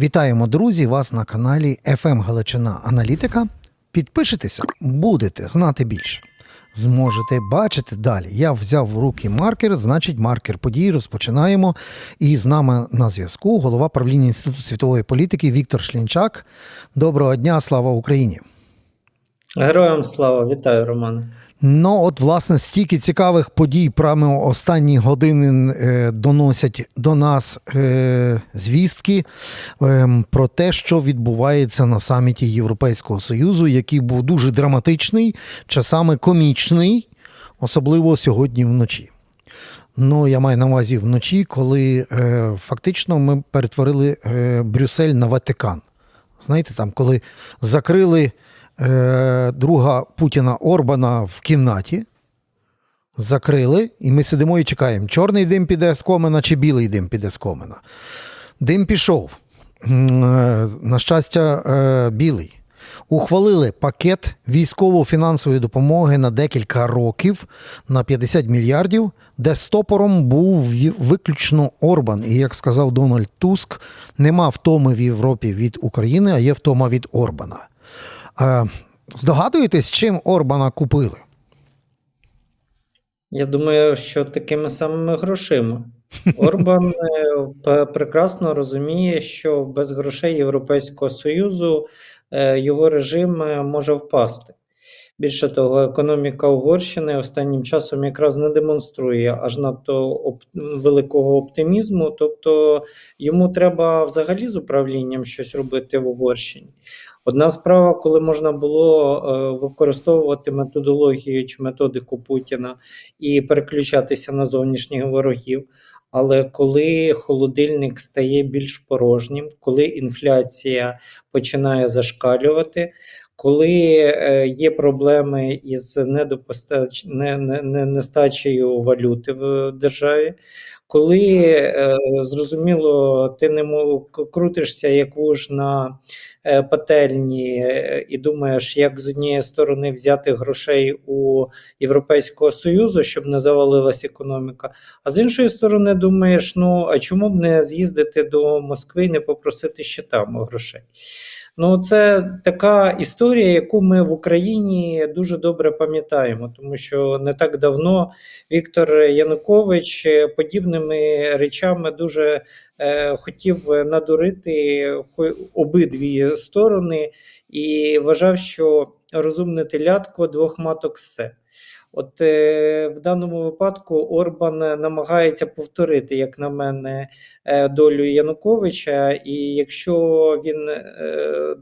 Вітаємо, друзі! Вас на каналі FM Галичина Аналітика. Підпишитеся, будете знати більше. Зможете бачити далі. Я взяв в руки маркер, значить, маркер подій. Розпочинаємо. І з нами на зв'язку голова правління Інституту світової політики Віктор Шлінчак. Доброго дня, слава Україні! Героям слава, вітаю, Романе. Ну, от, власне, стільки цікавих подій прямо останні години е, доносять до нас е, звістки е, про те, що відбувається на саміті Європейського Союзу, який був дуже драматичний, часами комічний, особливо сьогодні вночі. Ну, я маю на увазі вночі, коли е, фактично ми перетворили Брюссель на Ватикан. Знаєте, там, коли закрили друга Путіна Орбана в кімнаті, закрили, і ми сидимо і чекаємо, чорний дим піде з комена чи білий дим піде з комена. Дим пішов. Е, На щастя, е, білий. Ухвалили пакет військово-фінансової допомоги на декілька років на 50 мільярдів, де стопором був виключно Орбан. І як сказав Дональд Туск, нема втоми в Європі від України, а є втома від Орбана. Е, Здогадуєтесь, чим Орбана купили? Я думаю, що такими самими грошима. Орбан е, прекрасно розуміє, що без грошей Європейського Союзу е, його режим може впасти. Більше того, економіка Угорщини останнім часом якраз не демонструє аж надто оп- великого оптимізму. Тобто йому треба взагалі з управлінням щось робити в Угорщині. Одна справа, коли можна було е, використовувати методологію чи методику Путіна і переключатися на зовнішніх ворогів. Але коли холодильник стає більш порожнім, коли інфляція починає зашкалювати, коли е, є проблеми із нестачею валюти в державі, коли е, зрозуміло, ти не крутишся як вуж на е, пательні і думаєш, як з однієї сторони взяти грошей у Європейського Союзу, щоб не завалилась економіка, а з іншої сторони думаєш, ну а чому б не з'їздити до Москви і не попросити ще там грошей? Ну, це така історія, яку ми в Україні дуже добре пам'ятаємо, тому що не так давно Віктор Янукович подібними речами дуже е, хотів надурити обидві сторони і вважав, що розумне телятко двох маток все. От е, в даному випадку Орбан намагається повторити, як на мене, е, долю Януковича. І якщо він е,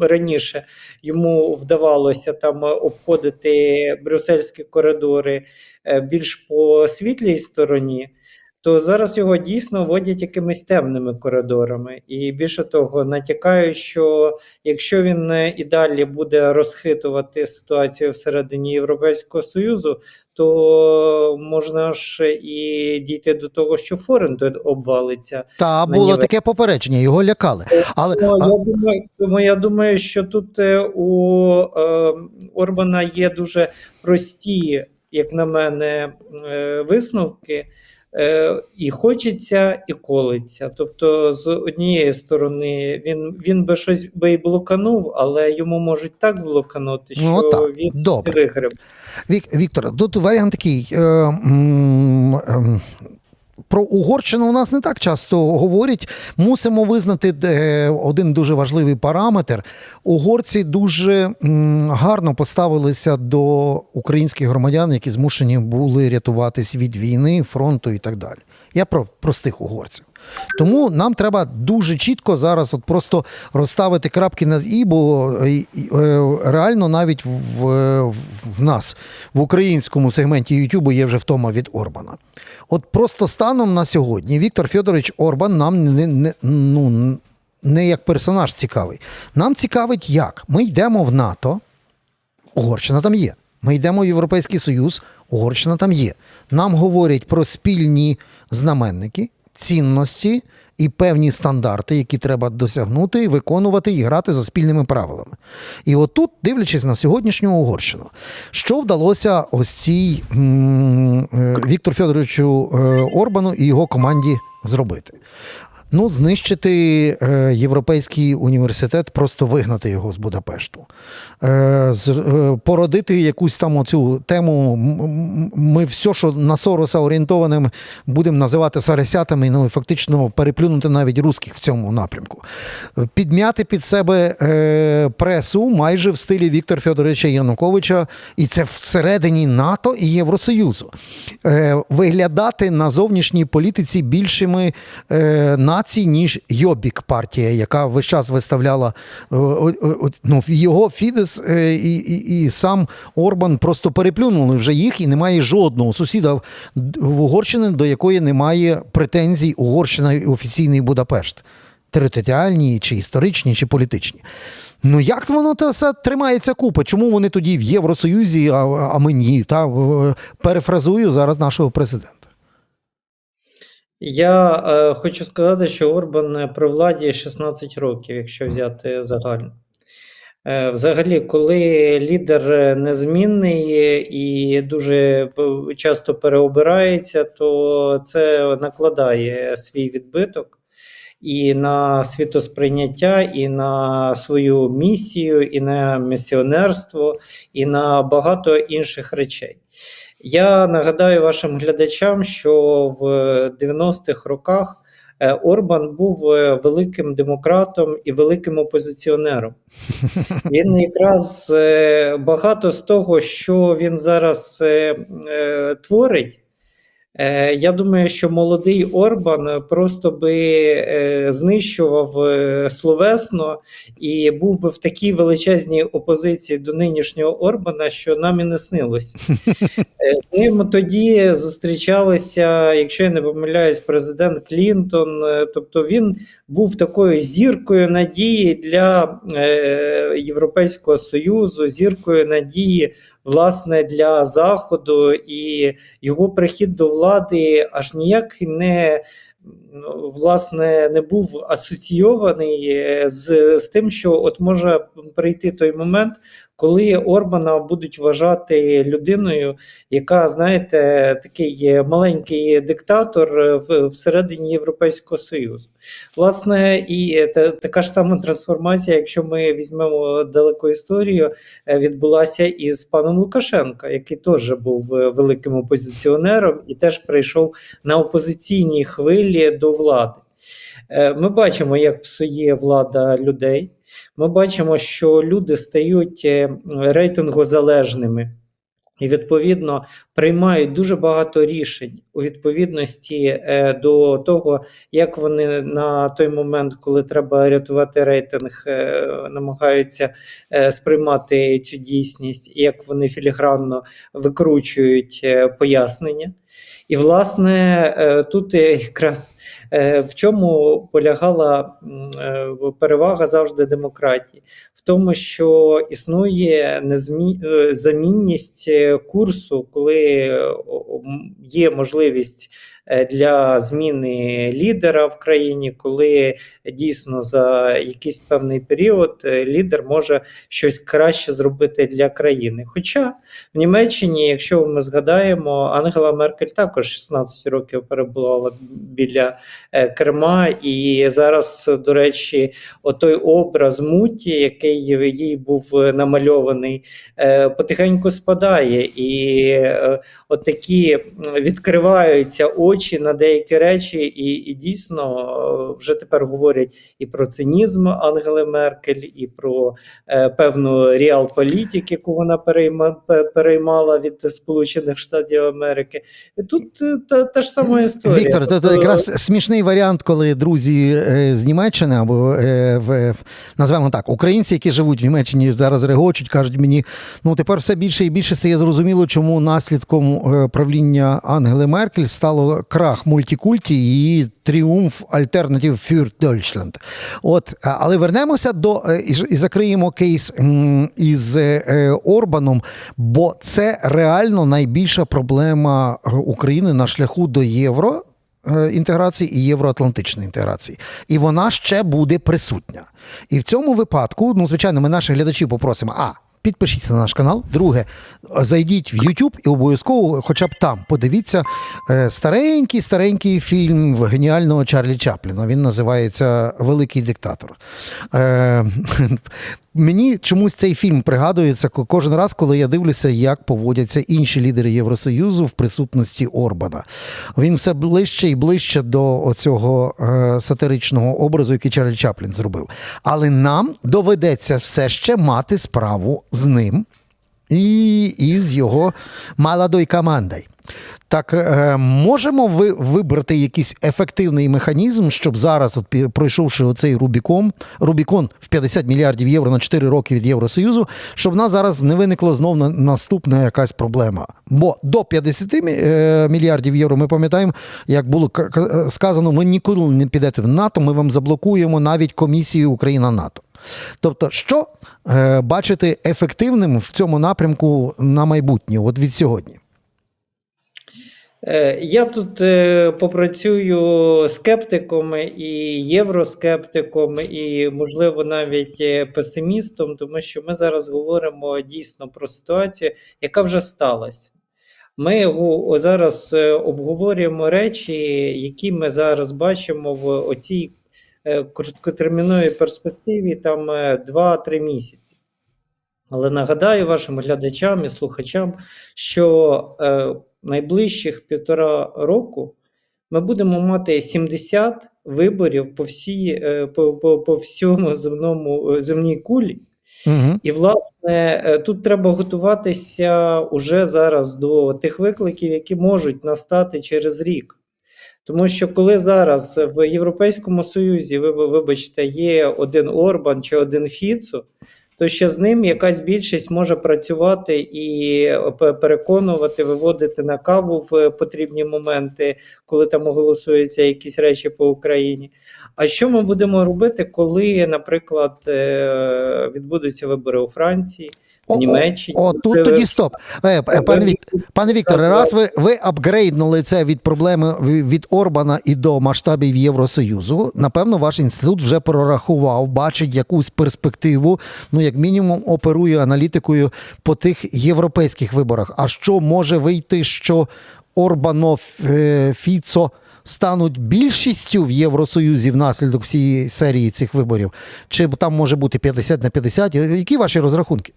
раніше йому вдавалося там обходити брюссельські коридори більш по світлій стороні, то зараз його дійсно водять якимись темними коридорами. І більше того, натякають, що якщо він е, і далі буде розхитувати ситуацію всередині Європейського Союзу, то можна ж і дійти до того, що Форентед обвалиться. Та було таке попередження, його лякали. Але Ну, а, я думаю, тому я думаю, що тут е, у е, Орбана є дуже прості, як на мене, е, висновки. Е, і хочеться, і колиться. Тобто, з однієї сторони, він, він би щось би і блоканув, але йому можуть так блоканути, що ну, так, він добре. виграв. Вік, Віктор, тут варіант такий. Е, ем, про Угорщину у нас не так часто говорять. Мусимо визнати один дуже важливий параметр. Угорці дуже гарно поставилися до українських громадян, які змушені були рятуватись від війни, фронту і так далі. Я про простих угорців. Тому нам треба дуже чітко зараз от просто розставити крапки над і, бо е, е, реально навіть в, в нас в українському сегменті Ютубу є вже втома від Орбана. От просто станом на сьогодні Віктор Федорович Орбан нам не, не, ну, не як персонаж цікавий. Нам цікавить, як ми йдемо в НАТО, Угорщина там є. Ми йдемо в Європейський Союз, Угорщина там є. Нам говорять про спільні знаменники, цінності і певні стандарти, які треба досягнути, виконувати і грати за спільними правилами. І отут, дивлячись на сьогоднішню Угорщину, що вдалося ось цій е, Віктору Федоровичу е, Орбану і його команді зробити? Ну, знищити е, європейський університет, просто вигнати його з Будапешту, е, е, породити якусь там оцю тему. Ми все, що на Сороса орієнтованим, будемо називати сарасятами, ну фактично переплюнути навіть русських в цьому напрямку. Підмяти під себе пресу майже в стилі Віктора Федоровича Януковича, і це всередині НАТО і Євросоюзу. Виглядати на зовнішній політиці більшими е, націй, ніж Йобік партія, яка весь час виставляла е, ну, його Фідес е, і, і, і сам Орбан просто переплюнули вже їх, і немає жодного сусіда в- Угорщини, до якої немає претензій Угорщина і офіційний Будапешт. Територіальні, чи історичні, чи політичні. Ну як воно то все тримається купа? Чому вони тоді в Євросоюзі, а, а ми ні? Та е, перефразую зараз нашого президента. Я е, хочу сказати, що Орбан при владі 16 років, якщо взяти загально. Е, взагалі, коли лідер незмінний і дуже часто переобирається, то це накладає свій відбиток і на світосприйняття, і на свою місію, і на місіонерство, і на багато інших речей. Я нагадаю вашим глядачам, що в 90-х роках е, Орбан був е, великим демократом і великим опозиціонером. Він якраз е, багато з того, що він зараз творить. Е, Я думаю, що молодий Орбан просто би е, знищував е, словесно і був би в такій величезній опозиції до нинішнього Орбана, що нам і не снилось. З ним тоді зустрічалися, якщо я не помиляюсь, президент Клінтон. Тобто він був такою зіркою надії для Європейського Союзу, зіркою надії, власне, для Заходу, і його прихід до влади аж ніяк не. ну, Власне, не був асоційований е, з, з тим, що от може прийти той момент, коли Орбана будуть вважати людиною, яка, знаєте, такий маленький диктатор е, всередині Європейського Союзу. Власне, і та, така ж сама трансформація, якщо ми візьмемо далеку історію, е, відбулася із паном Лукашенка, який теж був е, великим опозиціонером і теж прийшов на опозиційній хвилі до влади. Ми бачимо, як псує влада людей. Ми бачимо, що люди стають е, рейтингозалежними і, відповідно, приймають дуже багато рішень у відповідності е, до того, як вони на той момент, коли треба рятувати рейтинг, е, намагаються сприймати цю дійсність, як вони філігранно викручують пояснення. І, власне, е, тут якраз е, в чому полягала е, перевага завжди демократії? В тому, що існує незмі... замінність курсу, коли є можливість для зміни лідера в країні, коли дійсно за якийсь певний період е, лідер може щось краще зробити для країни. Хоча в Німеччині, якщо ми згадаємо, Ангела Меркель також 16 років перебувала біля е, Керма, і зараз, до речі, отой образ муті, який їй був намальований, е, потихеньку спадає, і е, такі відкриваються очі на деякі речі, і, і дійсно е, вже тепер говорять і про цинізм Ангели Меркель, і про е, певну реал-політик, яку вона перейма, переймала від Сполучених Штатів Америки. І тут е, та, та ж сама історія. Віктор, це Тобто, якраз смішний варіант, коли друзі е, з Німеччини або е, в, в назвемо так, українці, які живуть в Німеччині, зараз регочуть, кажуть мені, ну тепер все більше і більше стає зрозуміло, чому наслідком е, правління Ангели Меркель стало крах мультикульті і тріумф Alternative für Deutschland. От, але вернемося до е, і закриємо кейс із е, Орбаном, бо це реально найбільша проблема е, України на шляху до євро. е, Інтеграції і євроатлантичної інтеграції, і вона ще буде присутня. І в цьому випадку, ну звичайно, ми наших глядачів попросимо: а підпишіться на наш канал. Друге, зайдіть в YouTube і обов'язково, хоча б там, подивіться е, старенький старенький фільм геніального Чарлі Чапліна. Він називається Великий диктатор. Мені чомусь цей фільм пригадується кожен раз, коли я дивлюся, як поводяться інші лідери Євросоюзу в присутності Орбана. Він все ближче і ближче до оцього е, сатиричного образу, який Чарлі Чаплін зробив. Але нам доведеться все ще мати справу з ним і з його молодою командою. Так, е, можемо ви вибрати якийсь ефективний механізм, щоб зараз, от, пройшовши оцей Рубікон, Рубікон в 50 мільярдів євро на 4 роки від Євросоюзу, щоб в нас зараз не виникла знов наступна якась проблема. Бо до 50 е, мільярдів євро ми пам'ятаємо, як було сказано, ви ніколи не підете в НАТО, ми вам заблокуємо навіть комісію Україна-НАТО. Тобто, що е, бачити ефективним в цьому напрямку на майбутнє, от від сьогодні? Е, Я тут е, попрацюю скептиком і євроскептиком, і, можливо, навіть е, песимістом, тому що ми зараз говоримо дійсно про ситуацію, яка вже сталася. Ми зараз обговорюємо речі, які ми зараз бачимо в оцій короткотерміновій перспективі, там е, 2-3 місяці. Але нагадаю вашим глядачам і слухачам, що найближчих півтора року ми будемо мати 70 виборів по всій, е, по, по, по всьому земному е, земній кулі. Угу. І, власне, е, тут треба готуватися уже зараз до тих викликів, які можуть настати через рік. Тому що коли зараз в Європейському Союзі, ви вибачте, є один Орбан чи один Фіцо, то ще з ним якась більшість може працювати і е, переконувати, виводити на каву в потрібні моменти, коли там голосуються якісь речі по Україні. А що ми будемо робити, коли, наприклад, е, відбудуться вибори у Франції, О, Німеччині? О, тут тоді стоп. Е, п- пане, Вік, пане Вікторе, раз ви, ви апгрейднули це від проблеми від Орбана і до масштабів Євросоюзу, напевно, ваш інститут вже прорахував, бачить якусь перспективу, ну, як мінімум, оперує аналітикою по тих європейських виборах. А що може вийти, що Орбано, е, Фіцо стануть більшістю в Євросоюзі внаслідок всієї серії цих виборів? Чи там може бути 50 на 50? Які ваші розрахунки?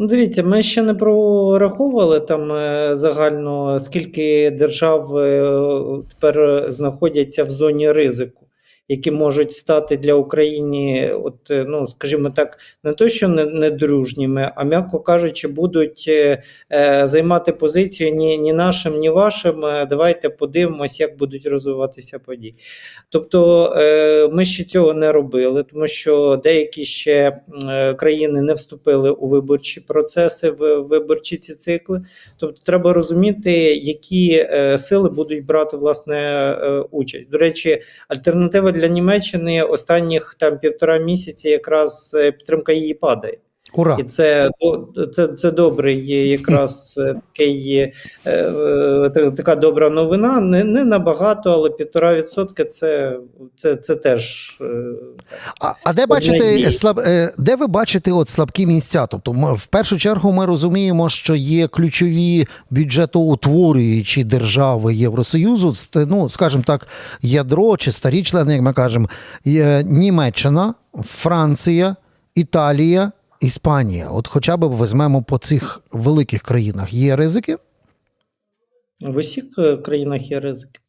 Ну, дивіться, ми ще не прораховували там е, загально, скільки держав е, тепер знаходяться в зоні ризику, які можуть стати для України, от, е, ну, скажімо так, не то, що не, не дружніми, а м'яко кажучи, будуть е, е, займати позицію ні, ні нашим, ні вашим. Давайте подивимось, як будуть розвиватися події. Тобто ми ще цього не робили, тому що деякі ще країни не вступили у виборчі процеси, в виборчі ці цикли. Тобто, треба розуміти, які сили будуть брати власне участь. До речі, альтернатива для Німеччини останніх там півтора місяці якраз е, підтримка її падає. Ура! І це, це, це добрий є якраз е, такий, е, е, така добра новина. Не, не набагато, але півтора відсотка це, це, це теж е. А, а де бачите слаб, е, де ви бачите от слабкі місця? Тобто, ми, в першу чергу, ми розуміємо, що є ключові бюджетоутворюючі держави Євросоюзу, ну, скажімо так, ядро чи старі члени, як ми кажемо, Німеччина, Франція, Італія, Іспанія. От хоча б візьмемо по цих великих країнах. Є ризики? В усіх е, країнах є ризики.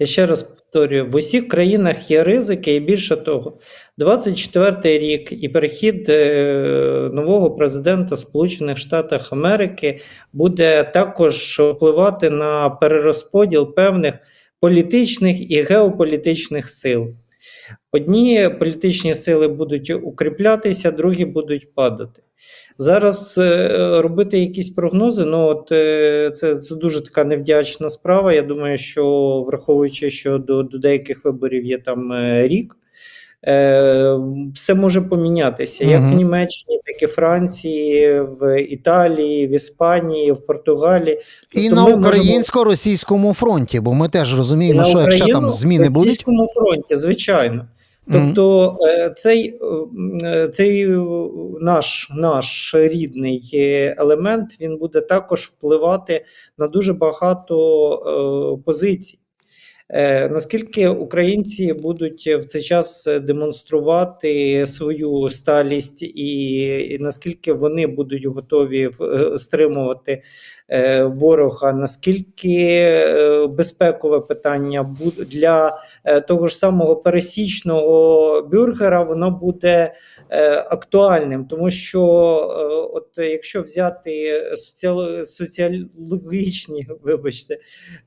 Я ще раз повторюю: в усіх країнах є ризики, і більше того, 24-й рік і перехід е, нового президента Сполучених Штатів Америки буде також впливати на перерозподіл певних політичних і геополітичних сил. Одні політичні сили будуть укріплятися, другі будуть падати. Зараз е, робити якісь прогнози, ну от е, це, це дуже така невдячна справа. Я думаю, що враховуючи, що до, до деяких виборів є там е, рік, все може помінятися як в Німеччині, так і Франції, в Італії, в Іспанії, в Португалії. І Тобто на українсько-російському фронті, бо ми теж розуміємо, на що якщо там зміни будуть. російському фронті, звичайно. Тобто е, цей, е, цей е, наш, наш рідний елемент він буде також впливати на дуже багато позицій. Наскільки українці будуть в цей час демонструвати свою сталість, і, наскільки вони будуть готові стримувати ворога, наскільки е, безпекове питання для е, того ж самого пересічного бюргера, воно буде е, актуальним, тому що е, от якщо взяти соціологічні, вибачте,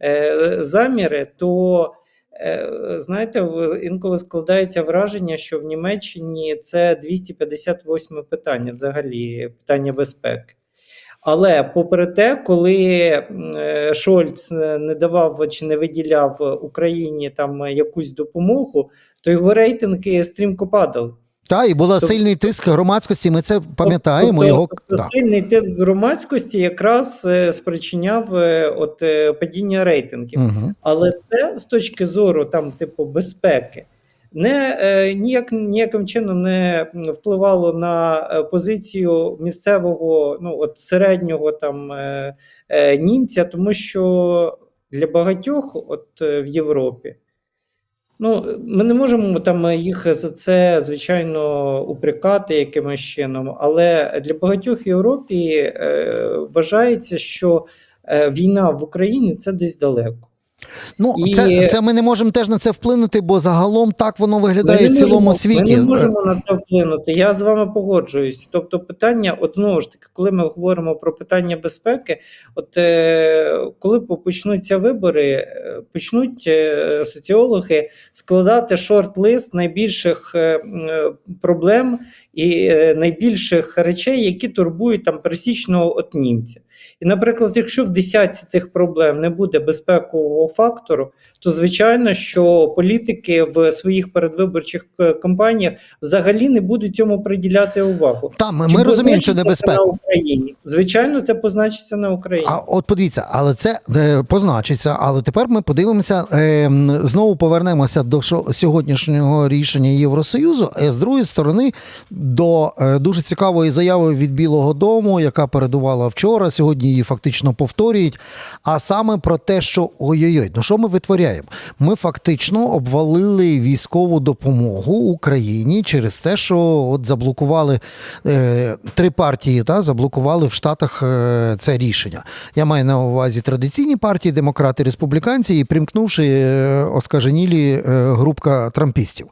е, заміри, то е, знаєте, інколи складається враження, що в Німеччині це 258 питання, взагалі питання безпеки. Але попри те, коли е, Шольц не давав чи не виділяв Україні там якусь допомогу, то його рейтинги стрімко падали. Та, і був Тобто- сильний тиск громадськості. Ми це пам'ятаємо. Тобто, його тобто да. сильний тиск громадськості якраз е, спричиняв е, от падіння рейтингів. Угу. Але це з точки зору там, типу, безпеки, не е, ніяк ніяким чином не впливало на е, позицію місцевого, ну от середнього там е, німця, тому що для багатьох, от в Європі. Ну, ми не можемо там їх за це, звичайно, упрекати якимось чином, але для багатьох в Європі е, вважається, що е, війна в Україні це десь далеко. Ну, І- це, це ми не можемо теж на це вплинути, бо загалом так воно виглядає в цілому можемо- світі. Ми не можемо на це вплинути. Я з вами погоджуюсь. Тобто, питання, от знову ж таки, коли ми говоримо про питання безпеки, от е, коли почнуться вибори, е, почнуть е, соціологи складати шорт-лист найбільших е, е, проблем і е, найбільших речей, які турбують там пересічного от німця. І, наприклад, якщо в десятці цих проблем не буде безпекового фактору, то звичайно, що політики в своїх передвиборчих е, кампаніях взагалі не будуть цьому приділяти увагу. Там ми, ми розуміємо, що небезпека. на Україні. Звичайно, це позначиться на Україні. А от подивіться, але це е, позначиться. Але тепер ми подивимося, е, знову повернемося до шо- сьогоднішнього рішення Євросоюзу. А з другої сторони, до е, дуже цікавої заяви від Білого Дому, яка передувала вчора. Сьогодні її фактично повторюють. А саме про те, що ой-ой-ой, ну що ми витворяємо? Ми фактично обвалили військову допомогу Україні через те, що от заблокували е, три партії, та заблокували в Штатах е, це рішення. Я маю на увазі традиційні партії, демократи, республіканці, і примкнувши е, оскаженілі е, групка трампістів.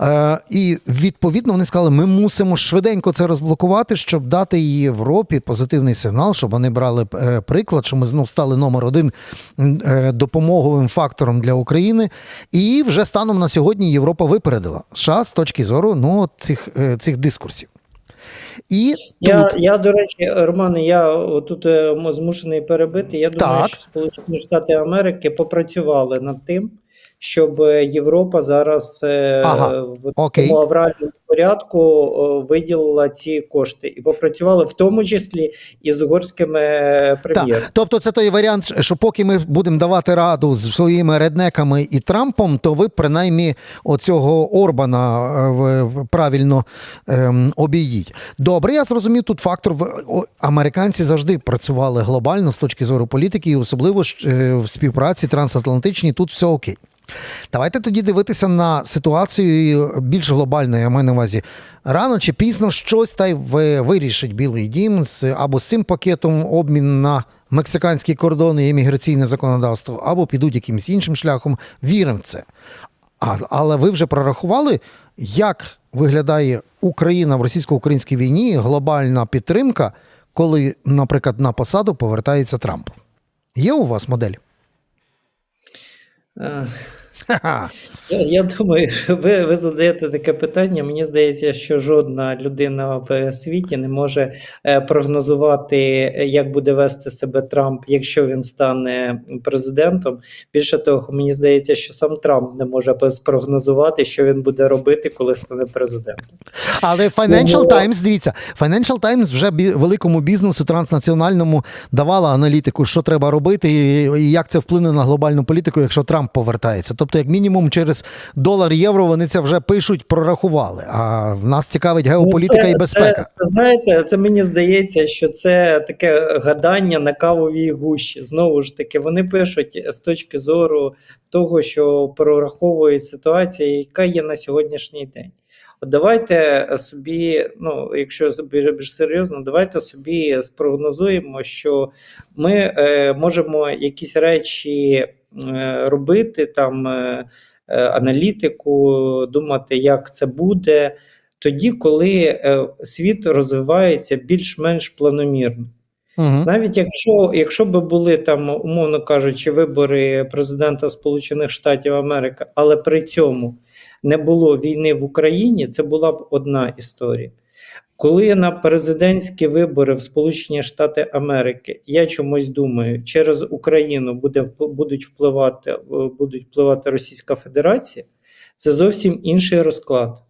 Е, і відповідно вони сказали, ми мусимо швиденько це розблокувати, щоб дати Європі позитивний сигнал, щоб вони брали е, приклад, що ми знов стали номер один е, допомоговим фактором для України. І вже станом на сьогодні Європа випередила США з точки зору ну, цих, е, цих дискурсів. І Я, тут я, до речі, Романе, я тут змушений перебити. Я думаю, Так. що Сполучені Штати Америки попрацювали над тим, щоб е, Європа зараз е, Ага, в тому авральному порядку виділила ці кошти і попрацювали в тому числі і з угорськими е, прем'єром. Так. Тобто, це той варіант, що поки ми будемо давати раду з своїми реднеками і Трампом, то ви принаймні оцього Орбана правильно ем, обійдіть. Добре, я зрозумів тут фактор. Американці завжди працювали глобально з точки зору політики, і особливо в співпраці трансатлантичній тут все окей. Давайте тоді дивитися на ситуацію більш глобально, я маю на увазі. Рано чи пізно щось та й вирішить Білий Дім з або з цим пакетом обмін на мексиканські кордони і імміграційне законодавство, або підуть якимось іншим шляхом. Віримо в це. А, але ви вже прорахували, як виглядає Україна в російсько-українській війні, глобальна підтримка, коли, наприклад, на посаду повертається Трамп. Є у вас модель? Е, Ха-ха. Я, я думаю, ви, ви задаєте таке питання. Мені здається, що жодна людина в світі не може е, прогнозувати, е, як буде вести себе Трамп, якщо він стане президентом. Більше того, мені здається, що сам Трамп не може спрогнозувати, що він буде робити, коли стане президентом. Але Financial Ого. Times, дивіться, Financial Times вже великому бізнесу транснаціональному давала аналітику, що треба робити, і, і як це вплине на глобальну політику, якщо Трамп повертається. Тобто, як мінімум, через долар євро вони це вже пишуть, прорахували. А в нас цікавить геополітика Ну, це- і безпека. Це, знаєте, це мені здається, що це таке гадання на кавовій гущі. Знову ж таки, вони пишуть з точки зору того, що прораховують ситуацію, яка є на сьогоднішній день. От давайте собі, ну якщо більш, серйозно, давайте собі спрогнозуємо, що ми е, можемо якісь речі робити там. Е, е, Аналітику, думати, як це буде, тоді, коли е, світ розвивається більш-менш планомірно. Угу. Навіть якщо, якщо би були там, умовно кажучи, вибори президента Сполучених Штатів Америки, але при цьому не було війни в Україні, це була б одна історія. Коли на президентські вибори в Сполучені Штати Америки, я чомусь думаю, через Україну буде будуть впливати, е, будуть впливати Російська Федерація, це зовсім інший розклад.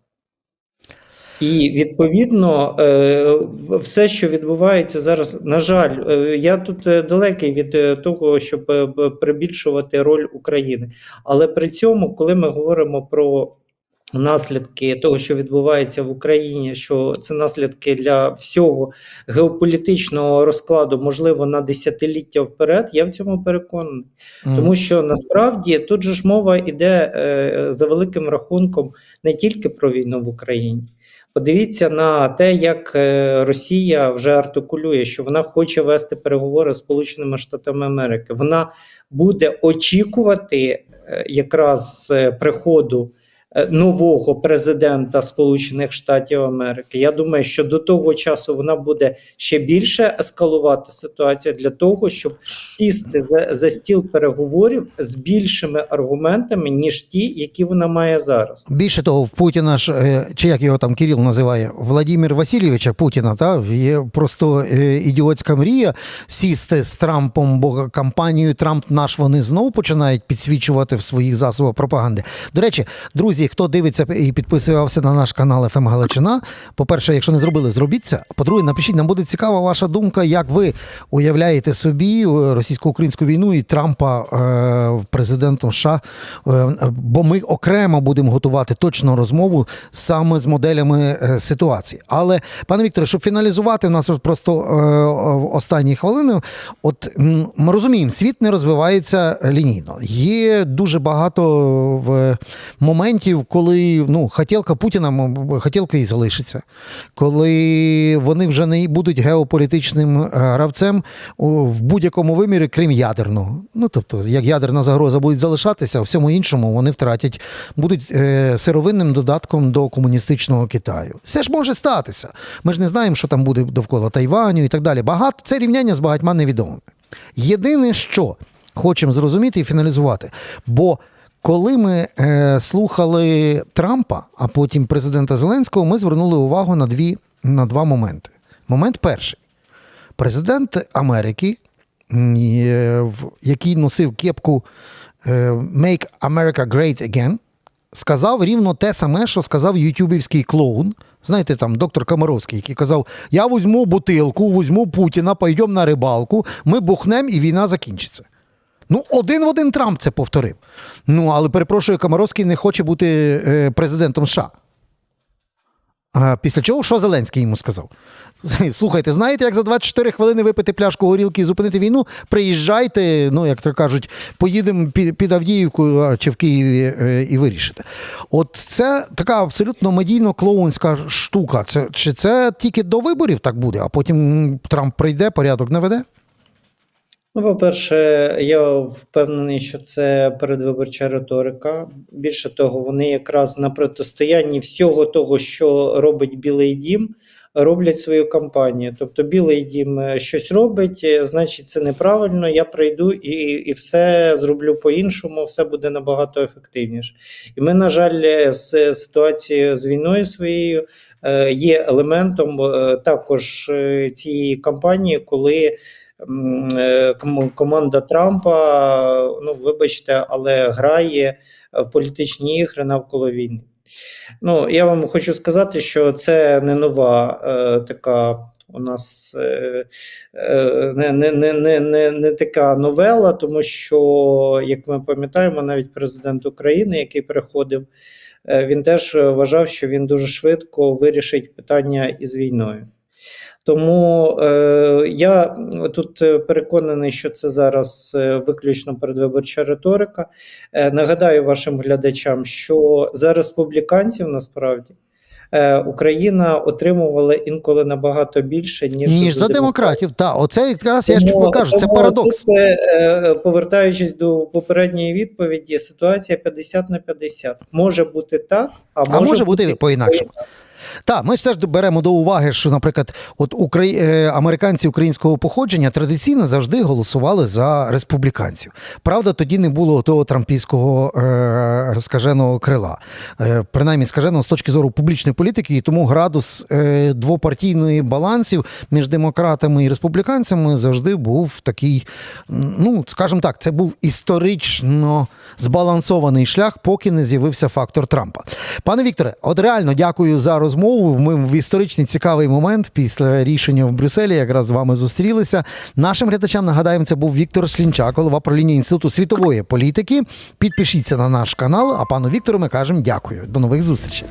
І відповідно, е, все, що відбувається зараз, на жаль, е, я тут далекий від того, щоб прибільшувати роль України. Але при цьому, коли ми говоримо про наслідки того, що відбувається в Україні, що це наслідки для всього геополітичного розкладу, можливо, на десятиліття вперед, я в цьому переконаний. Тому що насправді тут же ж мова йде е, за великим рахунком не тільки про війну в Україні. Подивіться на те, як е, Росія вже артикулює, що вона хоче вести переговори з Сполученими Штатами Америки. Вона буде очікувати е, якраз е, приходу нового президента Сполучених Штатів Америки. Я думаю, що до того часу вона буде ще більше ескалувати ситуацію для того, щоб сісти за, за стіл переговорів з більшими аргументами, ніж ті, які вона має зараз. Більше того, в Путіна ж, е, чи як його там Кирил називає, Владимир Васильовича Путіна, та, є просто е, ідіотська мрія сісти з Трампом, бо кампанію Трамп наш вони знову починають підсвічувати в своїх засобах пропаганди. До речі, друзі, хто дивиться і підписувався на наш канал ФМ Галичина, по-перше, якщо не зробили, зробіть це. По-друге, напишіть, нам буде цікава ваша думка, як ви уявляєте собі е, російсько-українську війну і Трампа е, президентом США. Е, бо ми окремо будемо готувати точну розмову саме з моделями ситуації. Але, пане Вікторе, щоб фіналізувати, у нас просто е, останні хвилини. От ми розуміємо, світ не розвивається лінійно. Є дуже багато в моментів, коли ну, хотілка Путіна хотілка і залишиться, коли вони вже не будуть геополітичним е, гравцем в будь-якому вимірі, крім ядерного. Ну тобто, як ядерна загроза буде залишатися, а всьому іншому вони втратять, будуть е, сировинним додатком до комуністичного Китаю. Все ж може статися. Ми ж не знаємо, що там буде довкола Тайваню і так далі. Багато це рівняння з багатьма невідомими. Єдине, що хочемо зрозуміти і фіналізувати, бо коли ми е, слухали Трампа, а потім президента Зеленського, ми звернули увагу на, дві, на два моменти. Момент перший. Президент Америки, е, який носив кепку е, Make America Great Again, сказав рівно те саме, що сказав ютюбівський клоун. Знаєте, там доктор Комаровський, який казав: Я візьму бутилку, візьму Путіна, пойдемо на рибалку, ми бухнем і війна закінчиться. Ну, один в один Трамп це повторив. Ну, але перепрошую, Комаровський не хоче бути е, президентом США. А після чого що Зеленський йому сказав? Слухайте, знаєте, як за 24 хвилини випити пляшку горілки і зупинити війну? Приїжджайте, ну як то кажуть, поїдемо під, Авдіївку чи в Києві е, і вирішите. От це така абсолютно медійно-клоунська штука. Це, чи це тільки до виборів так буде, а потім Трамп прийде, порядок не веде? Ну, по-перше, я впевнений, що це передвиборча риторика. Більше того, вони якраз на протистоянні всього того, що робить Білий Дім, роблять свою кампанію. Тобто, Білий Дім е, щось робить, е, значить, це неправильно. Я прийду і, і все зроблю по-іншому, все буде набагато ефективніше. І ми, на жаль, е, з ситуацією з війною своєю є елементом також цієї кампанії, коли. Е, ком- команда Трампа, ну вибачте, але грає в політичні ігри навколо війни. Ну, я вам хочу сказати, що це не нова е, така у нас е, е, не, не, не, не, не, така новела, тому що, як ми пам'ятаємо, навіть президент України, який приходив, він теж вважав, що він дуже швидко вирішить питання із війною. Тому е, я тут е, переконаний, що це зараз е, виключно передвиборча риторика. Е, нагадаю вашим глядачам, що за республіканців насправді е, Україна отримувала інколи набагато більше, ніж, Ніж за демократів. Так, оце якраз я ж Тому- покажу, це парадокс. Тут, повертаючись до попередньої відповіді, ситуація 50 на 50. Може бути так, а може, А може бути по-інакшому. Так, ми ж теж беремо до уваги, що, наприклад, от украї... е, американці українського походження традиційно завжди голосували за республіканців. Правда, тоді не було того трампійського е, скаженого крила, е, принаймні скаженого з точки зору публічної політики, і тому градус е, двопартійної балансів між демократами і республіканцями завжди був такий, ну скажімо так, це був історично збалансований шлях, поки не з'явився фактор Трампа. Пане Вікторе, от реально дякую за розмову. Ми в історичний цікавий момент після рішення в Брюсселі якраз з вами зустрілися. Нашим глядачам нагадаємо, це був Віктор Слінчак, голова правління Інституту світової політики. Підпишіться на наш канал. А пану Віктору ми кажемо дякую. До нових зустрічей.